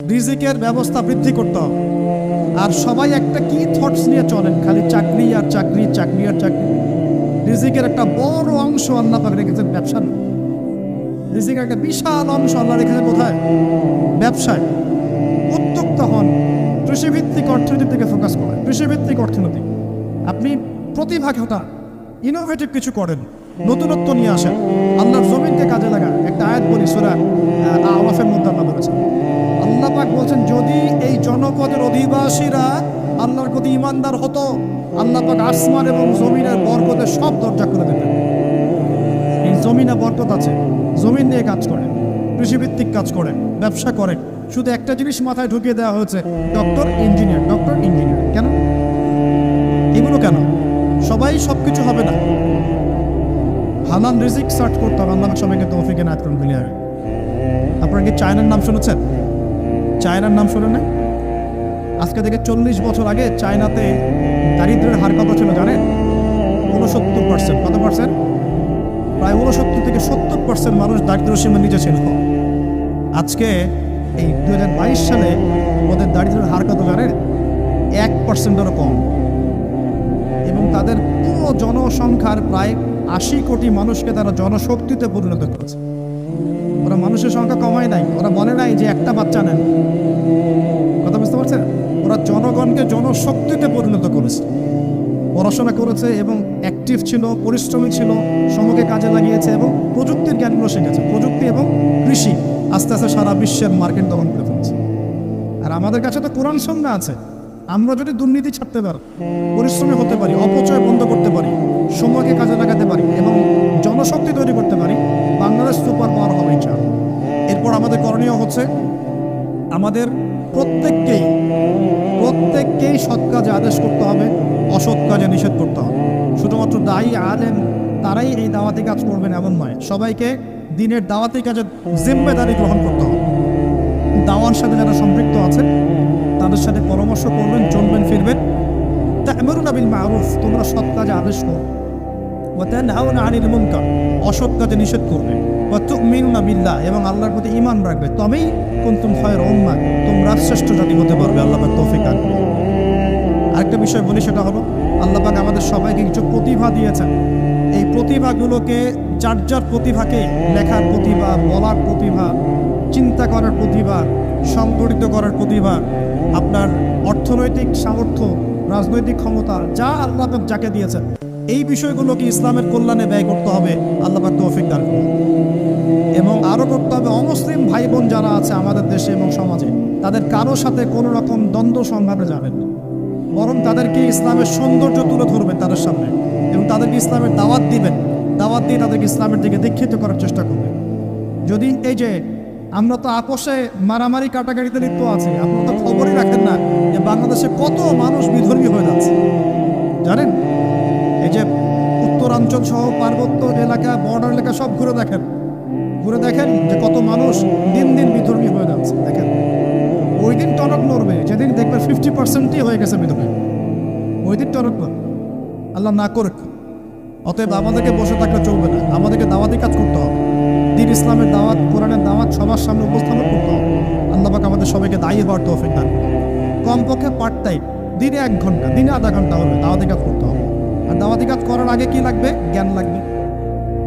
রিজিকের ব্যবস্থা বৃদ্ধি করতে হবে। আর সবাই একটা কি থটস নিয়ে চলেন? খালি চাকরি আর চাকরি চাকরি আর চাকরি। রিজিকের একটা বড় অংশ আল্লাহ পাক রেখেছেন ব্যবসা রিজিকের একটা বিশাল অংশ আল্লাহ রেখেছেন কোথায় ব্যবসায়। উদ্যোক্তা হন, কৃষিভিত্তিক অর্থনীতির দিকে ফোকাস করেন। কৃষিভিত্তিক অর্থনীতি। আপনি প্রতিভা ঘটা ইনোভেটিভ কিছু করেন, নতুনত্ব নিয়ে আসেন। আল্লাহর জমিনকে কাজে লাগান। একটা আয়াত বলি সুরা আওয়াফের মধ্যে আল্লাহ বলেছেন পাক বলছেন, যদি এই জনপদের অধিবাসীরা আল্লাহর প্রতি ইমানদার হতো, আল্লাহ পাক আসমান এবং জমিনের বরকতের সব দরজা খুলে দেবেন এই জমিনে বরকত আছে, জমিন নিয়ে কাজ করেন, কৃষিভিত্তিক কাজ করেন, ব্যবসা করেন। শুধু একটা জিনিস মাথায় ঢুকিয়ে দেওয়া হয়েছে, ডক্টর ইঞ্জিনিয়ার ডক্টর ইঞ্জিনিয়ার। কেন? এগুলো কেন? সবাই সব কিছু হবে না। হালাল রিজিক সার্চ করতে হবে, আল্লাহ সবাইকে তৌফিকে করুন আপনারা কি চায়নার নাম শুনেছেন? চায়নার নাম শুনে না আজকে থেকে চল্লিশ বছর আগে চায়নাতে দারিদ্রের হার কত ছিল জানেন? উনসত্তর পার্সেন্ট কত পার্সেন্ট প্রায় উনসত্তর থেকে সত্তর পার্সেন্ট মানুষ দারিদ্র সীমার নিচে ছিল। আজকে এই দু হাজার বাইশ সালে ওদের দারিদ্রের হার কত জানেন? এক পার্সেন্টেরও কম। এবং তাদের পুরো জনসংখ্যার প্রায় আশি কোটি মানুষকে তারা জনশক্তিতে পরিণত করেছে। মানুষের সংখ্যা কমায় নাই। ওরা বলে নাই যে একটা বাচ্চা নেন। কথা বুঝতে পারছেন? ওরা জনগণকে জনশক্তিতে পরিণত করেছে। পড়াশোনা করেছে এবং অ্যাক্টিভ ছিল, পরিশ্রমী ছিল, সমকে কাজে লাগিয়েছে এবং প্রযুক্তির জ্ঞানগুলো শিখেছে। প্রযুক্তি এবং কৃষি আস্তে আস্তে সারা বিশ্বের মার্কেট দখল করে ফেলছে। আর আমাদের কাছে তো কোরআন সন্ধ্যা আছে। আমরা যদি দুর্নীতি ছাড়তে পারি, পরিশ্রমী হতে পারি, অপচয় বন্ধ করতে পারি, সময়কে কাজে লাগাতে পারি এবং জনশক্তি তৈরি করতে পারি, বাংলাদেশ সুপার পাওয়ার হবে, ইনশাআল্লাহ। এরপর আমাদের করণীয় হচ্ছে আমাদের প্রত্যেককেই প্রত্যেককেই সৎ কাজে আদেশ করতে হবে, অসৎ কাজে নিষেধ করতে হবে। শুধুমাত্র দায়ী আলেম তারাই এই দাওয়াতি কাজ করবেন এমন নয়, সবাইকে দিনের দাওয়াতি কাজে জিম্মেদারি গ্রহণ করতে হবে। দাওয়ার সাথে যারা সম্পৃক্ত আছেন, তাদের সাথে পরামর্শ করবেন, চলবেন, ফিরবেন। তা এমরুন আবিল মারুফ, তোমরা সৎ কাজে আদেশ করো। ওয়াতানহাউনা নিষেধ করবে। ওয়া তুমিনুনা বিল্লাহ, এবং আল্লাহর প্রতি ঈমান রাখবে। তবেই কুনতুম খায়র উম্মাহ, তোমরা শ্রেষ্ঠ জাতি হতে পারবে, আল্লাহ তৌফিক দান আরেকটা বিষয় বলি, সেটা হলো, আল্লাহ আমাদের সবাইকে কিছু প্রতিভা দিয়েছেন। এই প্রতিভাগুলোকে যার যার প্রতিভাকে লেখার প্রতিভা, বলার প্রতিভা, চিন্তা করার প্রতিভা, সংগঠিত করার প্রতিভা, আপনার অর্থনৈতিক সামর্থ্য, রাজনৈতিক ক্ষমতা, যা আল্লাহ যাকে দিয়েছেন এই বিষয়গুলোকে ইসলামের কল্যাণে ব্যয় করতে হবে, আল্লাহ পাক তৌফিক দান করুন। এবং আরও করতে হবে, অমুসলিম ভাই বোন যারা আছে আমাদের দেশে এবং সমাজে, তাদের কারও সাথে কোনো রকম দ্বন্দ্ব সংঘাতে যাবেন। বরং তাদেরকে ইসলামের সৌন্দর্য তুলে ধরবেন তাদের সামনে এবং তাদেরকে ইসলামের দাওয়াত দিবেন। দাওয়াত দিয়ে তাদেরকে ইসলামের দিকে দীক্ষিত করার চেষ্টা করবেন। যদি এই যে আমরা তো আপোষে মারামারি কাটাকাটিতে লিপ্ত আছি, আপনারা তো খবরই রাখেন না যে বাংলাদেশে কত মানুষ বিধর্মী হয়ে যাচ্ছে। জানেন? এই যে উত্তরাঞ্চল সহ পার্বত্য এলাকা বর্ডার এলাকা সব ঘুরে দেখেন। ঘুরে দেখেন যে কত মানুষ দিন দিন বিধর্মী হয়ে যাচ্ছে। দেখেন, ওই দিন টনক নড়বে, যেদিন দেখবেন ফিফটি পার্সেন্টই হয়ে গেছে বিধর্মী। ওই দিন টনক নড়বে। আল্লাহ না করে অতএব আমাদেরকে বসে থাকলে চলবে না। আমাদেরকে দাওয়াতি কাজ করতে হবে। দিন ইসলামের দাওয়াত, কোরআনের দাওয়াত সবার সামনে উপস্থাপন করতে হবে। আল্লাহ পাক আমাদের সবাইকে দায়ী হওয়ার তৌফিক দান কমপক্ষে পার্ট টাইম দিনে এক ঘণ্টা, দিনে আধা ঘণ্টা হবে দাওয়াতি কাজ করতে হবে। আর দাওয়াতি কাজ করার আগে কি লাগবে? জ্ঞান লাগবে।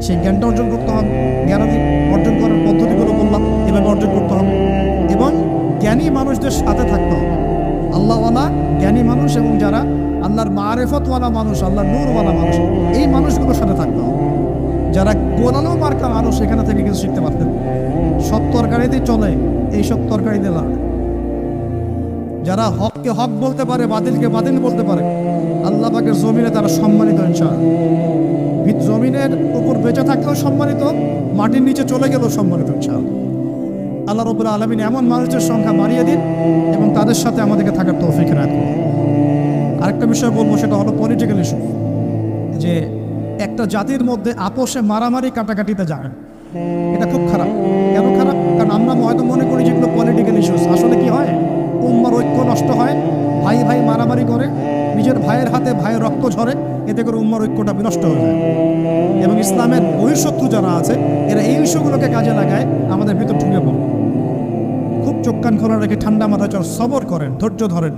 সেই জ্ঞানটা অর্জন করতে হবে। জ্ঞান অর্জন করার পদ্ধতিগুলো বললাম, এভাবে অর্জন করতে হবে। এবং জ্ঞানী মানুষদের সাথে থাকতে হবে। আল্লাহওয়ালা জ্ঞানী মানুষ এবং যারা আল্লাহর মারেফতওয়ালা মানুষ, আল্লাহর নূরওয়ালা মানুষ, এই মানুষগুলোর সাথে থাকতে হবে। যারা গোলানো মার্কা মানুষ এখানে থেকে কিছু শিখতে পারতেন। সব তরকারিতে চলে এই সব তরকারিতে লাভ যারা হককে হক বলতে পারে, বাতিলকে বাতিল বলতে পারে, আল্লাহ পাকের জমিনে তারা সম্মানিত ভিত- জমিনের উপর বেঁচে থাকলেও সম্মানিত, মাটির নিচে চলে গেলেও সম্মানিত, ইনশাআল্লাহ। আল্লাহ রবুল আলমিন এমন মানুষের সংখ্যা বাড়িয়ে দিন এবং তাদের সাথে আমাদেরকে থাকার তৌফিক রাখ আরেকটা বিষয় বলব, সেটা হলো পলিটিক্যাল ইস্যু যে একটা জাতির মধ্যে আপোষে মারামারি কাটাকাটিতে যায়। এটা খুব খারাপ। কেন খারাপ? কারণ আমরা হয়তো মনে করি যেগুলো পলিটিক্যাল ইস্যুস আসলে কি হয়? ঐক্য নষ্ট হয়, ভাই ভাই মারামারি করে, নিজের ভাইয়ের হাতে ভাইয়ের রক্ত ঝরে, এতে করে উম্মার ঐক্যটা বিনষ্ট হয়ে যায়। এবং ইসলামের বহিঃশত্রু যারা আছে, এরা এই ইস্যুগুলোকে কাজে লাগায় আমাদের ভিতর ঢুকে পড়ে। খুব চোখ কান খোলা রেখে ঠান্ডা মাথায় চল, সবর করেন, ধৈর্য ধরেন,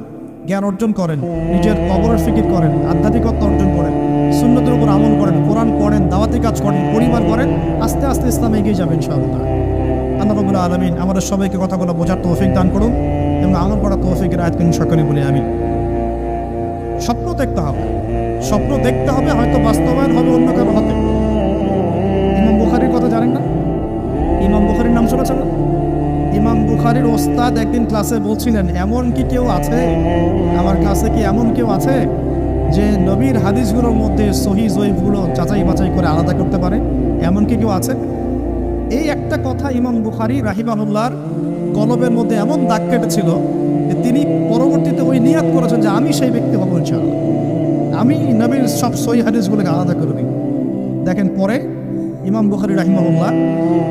জ্ঞান অর্জন করেন, নিজের কবরের ফিকির করেন আধ্যাত্মিকত্ব অর্জন করেন, সুন্নতের উপর আমল করেন, কোরআন পড়েন, দাওয়াতি কাজ করেন, পরিবার করেন, আস্তে আস্তে ইসলাম এগিয়ে যাবেন ইনশাআল্লাহ। আল্লাহ রবুল্লা আলমিন আমাদের সবাইকে কথাগুলো বোঝার তৌফিক দান করুন। এবং আমল করা তৌফিকের আয়াত কিন্তু সকলে বলি আমি স্বপ্ন দেখতে হবে। স্বপ্ন দেখতে হবে, হয়তো বাস্তবায়ন হবে অন্য কারও হাতে। ইমাম বুখারির কথা জানেন না? ইমাম বুখারির নাম শুনেছেন না? ইমাম বুখারির ওস্তাদ একদিন ক্লাসে বলছিলেন, এমন কি কেউ আছে? আমার ক্লাসে কি এমন কেউ আছে যে নবীর হাদিসগুলোর মধ্যে সহি জয়ীফগুলো যাচাই বাছাই করে আলাদা করতে পারে? এমন কি কেউ আছে? এই একটা কথা ইমাম বুখারি রাহিমাহুল্লাহর কলবের মধ্যে এমন দাগ কেটেছিল যে তিনি পরবর্তীতে ওই নিয়াত করেছেন যে আমি সেই ব্যক্তি হব ইনশাআল্লাহ। আমি নবীর সব সহি হাদিসগুলোকে আলাদা করে দিই দেখেন পরে ইমাম বুখারি রাহিমাহুল্লাহ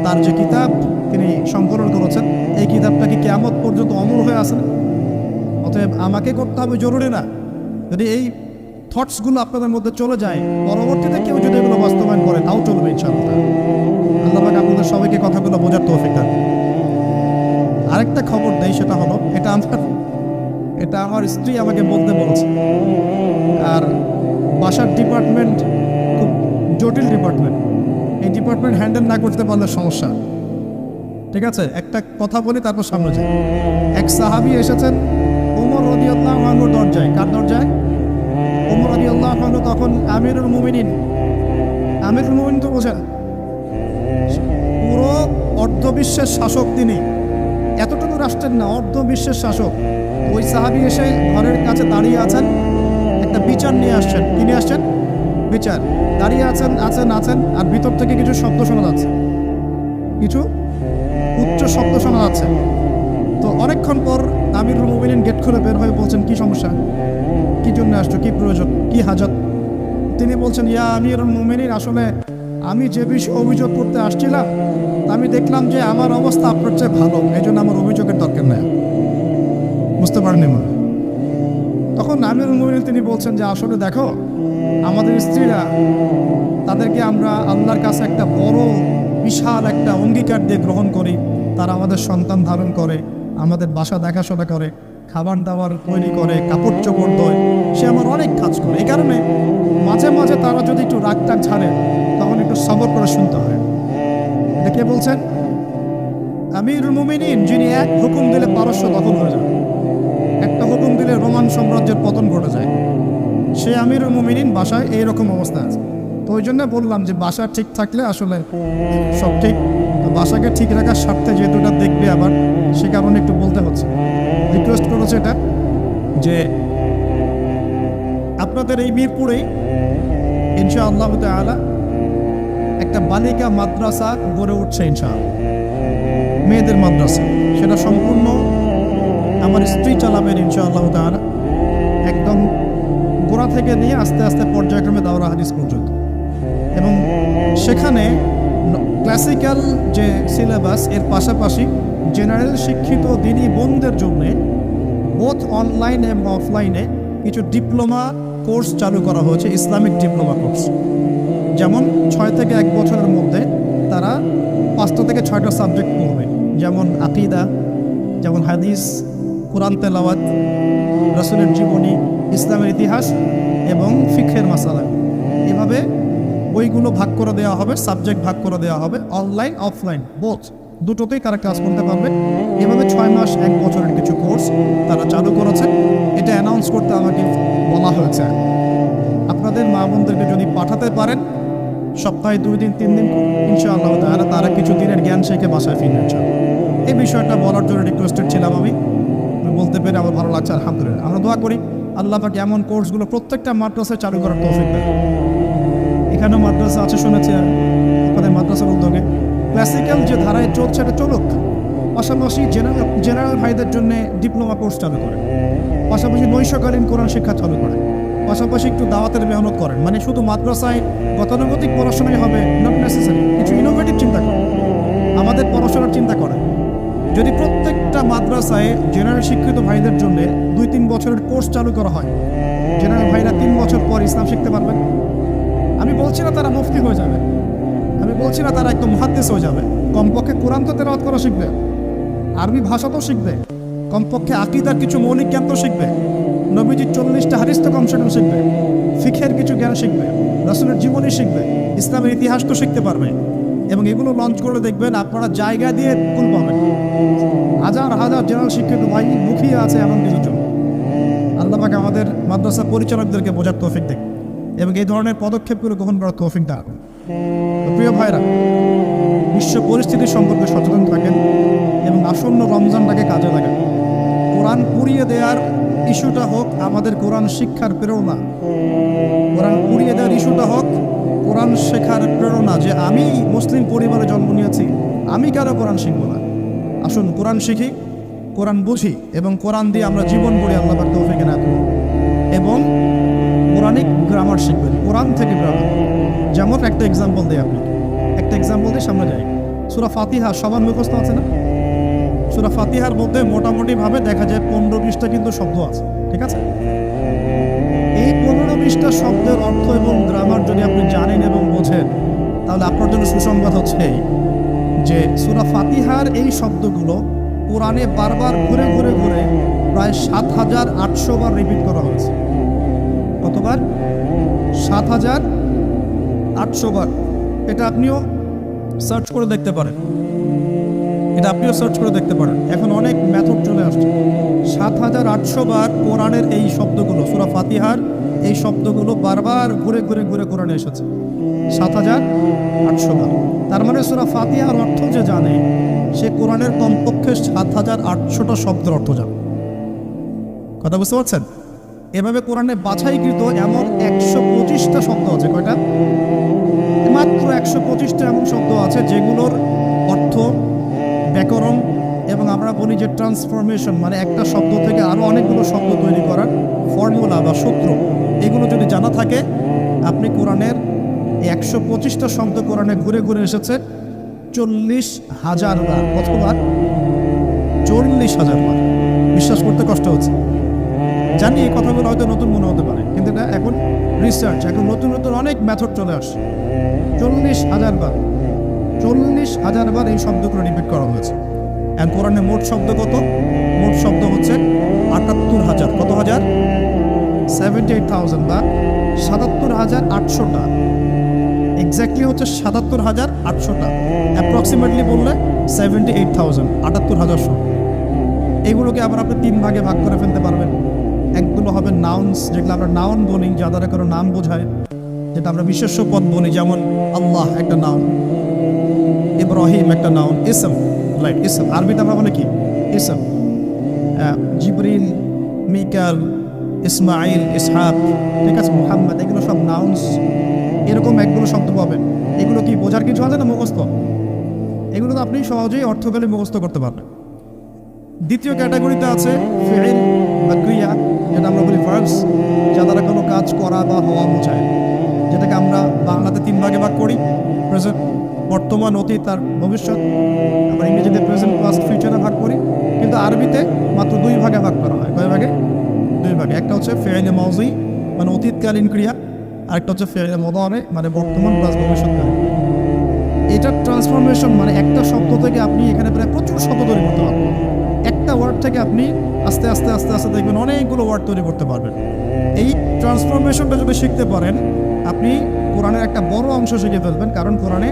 তার যে কিতাব তিনি সংকলন করেছেন, এই কিতাবটা কি পর্যন্ত অমর হয়ে আছে অতএব আমাকে করতে হবে জরুরি না। যদি এই থটসগুলো আপনাদের মধ্যে চলে যায়, পরবর্তীতে কেউ যদি এগুলো বাস্তবায়ন করে, তাও চলবে ইনশাআল্লাহ। আল্লাহ আপনাদের সবাইকে কথাগুলো বোঝার তৌফিক দান আরেকটা খবর দেই সেটা হলো, এটা আমার এটা আমার স্ত্রী আমাকে বলতে বলেছে। আর বাসার ডিপার্টমেন্ট খুব জটিল ডিপার্টমেন্ট এই ডিপার্টমেন্ট হ্যান্ডেল না করতে পারলে সমস্যা। ঠিক আছে? একটা কথা বলি, তারপর সামনে যাই। এক সাহাবি এসেছেন ওমর রদিয়াল্লাহ আহনুর দরজায়। কার দরজায়? ওমর রদিয়াল্লাহ আহনু তখন আমিরুল মুমিনিন। আমিরুল মুমিন তো বোঝেন পুরো অর্ধবিশ্বের শাসক তিনি। এতটুকু রাষ্ট্রের না অর্ধ বিশ্বের শাসক। ওই সাহাবি এসে ঘরের কাছে দাঁড়িয়ে আছেন, একটা বিচার নিয়ে আসছেন। কি নিয়ে আসছেন? বিচার। দাঁড়িয়ে আছেন আছেন আছেন, আর ভিতর থেকে কিছু শব্দ শোনা যাচ্ছে। কিছু উচ্চ শব্দ শোনা যাচ্ছে। তো অনেকক্ষণ পর আমিরুল মুমিনিন গেট খুলে বের হয়ে বলছেন, কি সমস্যা? কি জন্য আসছো? কি প্রয়োজন? কি হাজত? তিনি বলছেন, ইয়া আমিরুল মুমিনিন, আসলে আমি যে বিষয়ে অভিযোগ করতে আসছিলাম আমি দেখলাম যে আমার অবস্থা আপনার চেয়ে ভালো। এই জন্য আমার অভিযোগের দরকার নেই। বুঝতে পারেননি মনে তখন আমিরুল মুমিনিন তিনি বলছেন যে, আসলে দেখো, আমাদের স্ত্রীরা, তাদেরকে আমরা আল্লাহর কাছে একটা বড়, বিশাল একটা অঙ্গীকার দিয়ে গ্রহণ করি। তারা আমাদের সন্তান ধারণ করে, আমাদের বাসা দেখাশোনা করে, খাবার দাবার তৈরি করে, কাপড় চোপড় দেয় সে আমার অনেক কাজ করে। এই কারণে মাঝে মাঝে তারা যদি একটু রাগ টাগ ছাড়ে তখন একটু সবর করে শুনতে হয়। কে বলছেন? আমির মুমিনিন, যিনি এক হুকুম দিলে পারস্য দখল হয়ে যায় একটা হুকুম দিলে রোমান সাম্রাজ্যের পতন ঘটে যায়। সে আমির মুমিনিন বাসায় এইরকম অবস্থা আছে। তো ওই জন্য বললাম যে বাসা ঠিক থাকলে আসলে সব ঠিক। বাসাকে ঠিক রাখার স্বার্থে যেহেতু এটা দেখবে আবার, সে কারণে একটু বলতে হচ্ছে। রিকোয়েস্ট করেছে এটা, যে আপনাদের এই মিরপুরেই ইনশা আল্লাহ আলা একটা বালিকা মাদ্রাসা গড়ে উঠছে ইনশাল মেয়েদের মাদ্রাসা, সেটা সম্পূর্ণ আমার স্ত্রী চালাবেন ইনশাআল্লাহ তাআলা। একদম গোড়া থেকে নিয়ে আস্তে আস্তে পর্যায়ক্রমে দাওরা হাদিস পর্যন্ত। এবং সেখানে ক্লাসিক্যাল যে সিলেবাস এর পাশাপাশি জেনারেল শিক্ষিত দিনী বোনদের জন্যে বোথ অনলাইন এবং অফলাইনে কিছু ডিপ্লোমা কোর্স চালু করা হয়েছে ইসলামিক ডিপ্লোমা কোর্স যেমন ছয় থেকে এক বছরের মধ্যে তারা পাঁচটা থেকে ছয়টা সাবজেক্ট পড়বে। যেমন আকিদা, যেমন হাদিস, কোরআন তেলাওয়াত, রসুলের জীবনী, ইসলামের ইতিহাস এবং ফিখের মাসালা। এভাবে বইগুলো ভাগ করে দেওয়া হবে সাবজেক্ট ভাগ করে দেওয়া হবে অনলাইন অফলাইন বোথ দুটোতেই তারা ক্লাস করতে পারবে। এভাবে ছয় মাস, এক বছরের কিছু কোর্স তারা চালু করেছে। এটা অ্যানাউন্স করতে আমাকে বলা হয়েছে। আপনাদের মা বোনদেরকে যদি পাঠাতে পারেন সপ্তাহে দুই দিন, তিন দিন ইনশাআল্লাহ তারা তারা কিছু দিনের জ্ঞান শেখে বাসায় ফিরবেন এই বিষয়টা বলার জন্য রিকোয়েস্টেড ছিলাম আমি। বলতে পেরে আমার ভালো লাগছে, আলহামদুলিল্লাহ। আমরা দোয়া করি, আল্লাহ পাকে এমন কোর্সগুলো প্রত্যেকটা মাদ্রাসায় চালু করার তৌফিক দেয় এখানেও মাদ্রাসা আছে শুনেছি আপনাদের মাদ্রাসার উদ্যোগে। ক্লাসিক্যাল যে ধারায় চলছে, এটা চলুক। পাশাপাশি জেনারেল জেনারেল ভাইদের জন্য ডিপ্লোমা কোর্স চালু করে। পাশাপাশি নৈশকালীন কোরআন শিক্ষা চালু করে। পাশাপাশি একটু দাওয়াতের মেহনত করেন। মানে শুধু মাদ্রাসায় গতানুগতিক পড়াশোনাই হবে নট নেসেসারি কিছু ইনোভেটিভ চিন্তা করেন। আমাদের পড়াশোনার চিন্তা করেন। যদি প্রত্যেকটা মাদ্রাসায় জেনারেল শিক্ষিত ভাইদের জন্য দুই তিন বছরের কোর্স চালু করা হয় জেনারেল ভাইরা তিন বছর পর ইসলাম শিখতে পারবেন? আমি বলছি না তারা মুফতি হয়ে যাবে। আমি বলছি না তারা একদম মহাদ্দেশ হয়ে যাবে। কমপক্ষে কোরআন তো তেরাওয়াত করা শিখবে। আরবি ভাষা তো শিখবে। কমপক্ষে আকিদার কিছু মৌলিক জ্ঞান তো শিখবে। নবীজির চল্লিশটা হারিস তো কমসে কম শিখবে। ফিখের কিছু জ্ঞান শিখবে, রসুলের জীবনী শিখবে, ইসলামের ইতিহাস তো শিখতে পারবে। এবং এগুলো লঞ্চ করে দেখবেন আপনারা জায়গা দিয়ে কুল পাবেন। হাজার হাজার জেনারেল শিক্ষিত ভাই মুখিয়ে আছে এমন কিছু জন্য আল্লাহ পাকে আমাদের মাদ্রাসা পরিচালকদেরকে বোঝার তৌফিক দেখ এবং এই ধরনের পদক্ষেপগুলো গ্রহণ করার তৌফিক দান। প্রিয় ভাইরা, বিশ্ব পরিস্থিতি সম্পর্কে সচেতন থাকেন এবং আসন্ন রমজানটাকে কাজে লাগান। কোরআন পুড়িয়ে দেওয়ার ইস্যুটা হোক, আমাদের কোরআন শিক্ষার প্রেরণা। কোরআন পুড়িয়ে দেওয়ার ইস্যুটা হোক, কোরআন শেখার প্রেরণা যে আমি মুসলিম পরিবারে জন্ম নিয়েছি, আমি কেন কোরআন শিখব না। আসুন, কোরআন শিখি, কোরআন বুঝি এবং কোরআন দিয়ে আমরা জীবন গড়ি আল্লাহ তৌফিকে না করুন। এবং কোরআনিক গ্রামার শিখবেন, কোরআন থেকে গ্রামার যেমন একটা এক্সাম্পল দেয় আপনি একটা এক্সাম্পল দিয়ে সামনে যাই। সুরা ফাতিহা সবার মুখস্থ আছে না? সুরা ফাতিহার মধ্যে মোটামুটিভাবে দেখা যায় পনেরো বিশটা কিন্তু শব্দ আছে, ঠিক আছে? এই পনেরো বিশটা শব্দের অর্থ এবং গ্রামার যদি আপনি জানেন এবং বোঝেন, তাহলে আপনার জন্য সুসংবাদ হচ্ছে যে সুরা ফাতিহার এই শব্দগুলো কোরআনে বারবার ঘুরে ঘুরে ঘুরে প্রায় সাত হাজার আটশো বার রিপিট করা হয়েছে। কতবার? সাত হাজার আটশো বার। এটা আপনিও সার্চ করে দেখতে পারেন। এটা আপনিও সার্চ করে দেখতে পারেন। এখন অনেক মেথড চলে আসছে। সাত হাজার আটশো বার কোরআনের এই শব্দগুলো, সুরা ফাতিহার এই শব্দগুলো বারবার ঘুরে ঘুরে ঘুরে কোরআনে এসেছে। সাত হাজার আটশো বার। তার মানে সুরা ফাতিহার অর্থ যে জানে, সে কোরআনের কমপক্ষে সাত হাজার আটশোটা শব্দের অর্থ জানে। কথা বুঝতে পারছেন? এভাবে কোরআনে বাছাইকৃত এমন একশো পঁচিশটা শব্দ আছে। কয়টা? মাত্র একশো পঁচিশটা এমন শব্দ আছে যেগুলোর অর্থ ব্যাকরণ এবং আমরা বলি যে ট্রান্সফরমেশন মানে একটা শব্দ থেকে আরও অনেকগুলো শব্দ তৈরি করার ফর্মুলা বা সূত্র। এগুলো যদি জানা থাকে, আপনি কোরআনের একশো পঁচিশটা শব্দ কোরআনে ঘুরে ঘুরে এসেছে, চল্লিশ হাজার বার, কতবার? চল্লিশ হাজার বার। বিশ্বাস করতে কষ্ট হচ্ছে। জানি এই কথাগুলো হয়তো নতুন মনে হতে পারে, কিন্তু এটা এখন রিসার্চ এখন নতুন নতুন অনেক মেথড চলে আসছে। চল্লিশ হাজার বার। চল্লিশ হাজার বার এই শব্দগুলো রিপিট করা হয়েছে। এখন কোরআনে মোট শব্দ কত? মোট শব্দ হচ্ছে আটাত্তর হাজার। কত হাজার? সেভেন্টি এইট থাউজেন্ড বা সাতাত্তর হাজার আটশোটা এক্স্যাক্টলি হচ্ছে সাতাত্তর হাজার আটশোটা অ্যাপ্রক্সিমেটলি বললে সেভেন্টি এইট থাউজেন্ড আটাত্তর হাজার শব্দ। এগুলোকে আবার আপনি তিন ভাগে ভাগ করে ফেলতে পারবেন। একগুলো হবে নাউন্স যেগুলো আমরা নাউন বলি, যা দ্বারা কোনো নাম বোঝায়। যেটা আমরা বিশেষ্য পদ বলি, যেমন আল্লাহ একটা নাউন ইব্রাহিম একটা নাউন ইসম রাইট ইসম আরবিতে আমরা বলে কি? ইসম জিবরিল, মিকাল ইসমাইল ইসহাক, ঠিক আছে? মুহাম্মদ, এগুলো সব নাউন্স এরকম একগুলো শব্দ পাবেন। এগুলো কি বোঝার কিছু আছে না মুখস্থ? এগুলো তো আপনি সহজেই অর্থকালে মুখস্থ করতে পারবেন। দ্বিতীয় ক্যাটাগরিতে আছে ফেইল বা ক্রিয়া, যেটা আমরা বলি ভার্বস যা দ্বারা কোনো কাজ করা বা হওয়া বোঝায়। যেটাকে আমরা বাংলাতে তিন ভাগে ভাগ করি প্রেজেন্ট বর্তমান অতীত আর ভবিষ্যৎ আমরা ইংরেজিতে প্রেজেন্ট পাস্ট ফিউচারে ভাগ করি। কিন্তু আরবিতে মাত্র দুই ভাগে ভাগ করা হয়। কয় ভাগে? দুই ভাগে। একটা হচ্ছে ফেইলে মজি মানে অতীতকালীন ক্রিয়া আরেকটা হচ্ছে ফেইলে মদনে মানে বর্তমান প্লাস ভবিষ্যৎকালীন। এটা ট্রান্সফরমেশন মানে একটা শব্দ থেকে আপনি এখানে প্রায় প্রচুর শব্দ তৈরি করতে পারবেন। একটা ওয়ার্ড থেকে আপনি আস্তে আস্তে আস্তে আস্তে দেখবেন অনেকগুলো ওয়ার্ড তৈরি করতে পারবেন। এই ট্রান্সফরমেশনটা যদি শিখতে পারেন, আপনি কোরআনের একটা বড় অংশ শিখে ফেলবেন। কারণ কোরআনে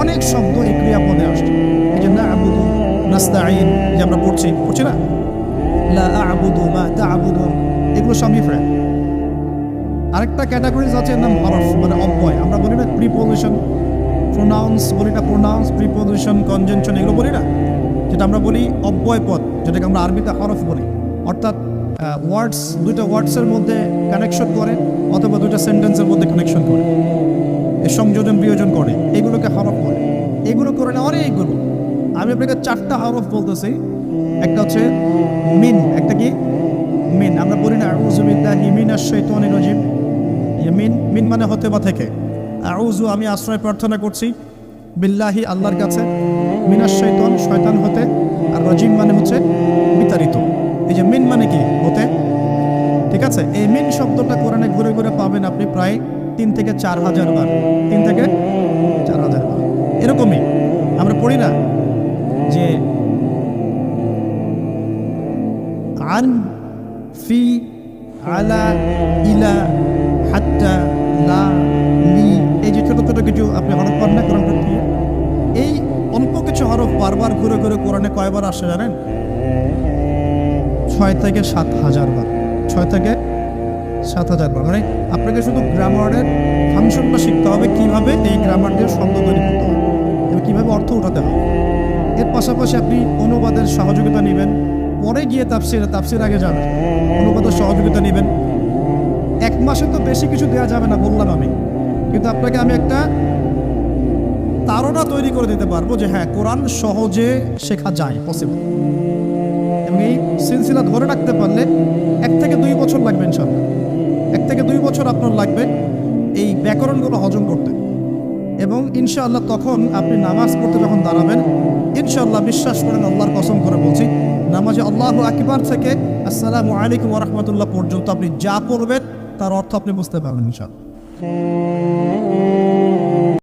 অনেক শব্দ এই ক্রিয়াপদে আসছে। এই যে না আবুদু নাস্তাইন যে আমরা পড়ছি পড়ছি না? লা আবুদু মা তা আবুদু এগুলো সবই ফ্রেন্ড আরেকটা ক্যাটাগরিজ আছে নাম হরফ মানে অব্যয়। আমরা বলি না প্রিপোজিশন প্রোনাউন্স বলি না প্রোনাউন্স প্রিপোজিশন কনজেনশন এগুলো বলি না। যেটা আমরা বলি অব্যয় পদ, যেটাকে আমরা আরবিতে হরফ বলি। অর্থাৎ ওয়ার্ডস দুইটা ওয়ার্ডসের মধ্যে কানেকশন করে, অথবা দুইটা সেন্টেন্সের মধ্যে কানেকশন করে। সংযোজন বিয়োজন করে, এগুলোকে হরফ বলে। এগুলো করে না অনেকগুলো আমি আপনাকে চারটা হরফ বলতেছি। একটা হচ্ছে মিন, একটা কি? মিন। আমরা বলি না আউজুবিল্লাহ হিমিন আর শৈতানি রজিম। মিন মিন মানে হতে বা থেকে। আউজু আমি আশ্রয় প্রার্থনা করছি বিল্লাহি আল্লাহর কাছে। মিনাস শৈতন শয়তান হতে। আর রজিম মানে হচ্ছে বিতাড়িত। এই যে মিন মানে কি? হতে। ঠিক আছে? এই মিন শব্দটা কোরআনে ঘুরে ঘুরে পাবেন আপনি প্রায় তিন থেকে চার হাজার বার। তিন থেকে চার হাজার বার। এরকমই আমরা পড়ি না যে আন ফি আলা ইলা হাত্তা লা লি এই যে ছোট ছোট কিছু আপনি হরফ পান না, কোরআন থেকে এই অল্প কিছু হরফ বারবার ঘুরে ঘুরে কোরআনে কয়বার আসে জানেন? ছয় থেকে সাত হাজার বার। ছয় থেকে সাত হাজার বার। মানে আপনাকে শুধু গ্রামারের ফাংশনটা শিখতে হবে কীভাবে এই গ্রামার দিয়ে শব্দ তৈরি করতে হবে এবং কীভাবে অর্থ উঠাতে হবে এর পাশাপাশি আপনি অনুবাদের সহযোগিতা নেবেন। পরে গিয়ে তাফসির তাফসির আগে যাবেন। অনুবাদের সহযোগিতা নেবেন। এক মাসে তো বেশি কিছু দেওয়া যাবে না, বললাম আমি। কিন্তু আপনাকে আমি একটা তারা তৈরি করে দিতে পারব যে হ্যাঁ কোরআন সহজে শেখা যায় পসিবল এবং এই সিলসিলা ধরে রাখতে পারলে এক থেকে দুই বছর লাগবে ইনশাল্লাহ এক থেকে দুই বছর আপনার লাগবে এই ব্যাকরণগুলো হজম করতে। এবং ইনশাআল্লাহ তখন আপনি নামাজ পড়তে যখন দাঁড়াবেন, ইনশাআল্লাহ বিশ্বাস করেন আল্লাহর কসম করে বলছি, নামাজে আল্লাহ আকিবার থেকে আসসালামু আলাইকুম রহমতুল্লাহ পর্যন্ত আপনি যা পড়বেন, তার অর্থ আপনি বুঝতে পারবেন ইনশাআল্লাহ।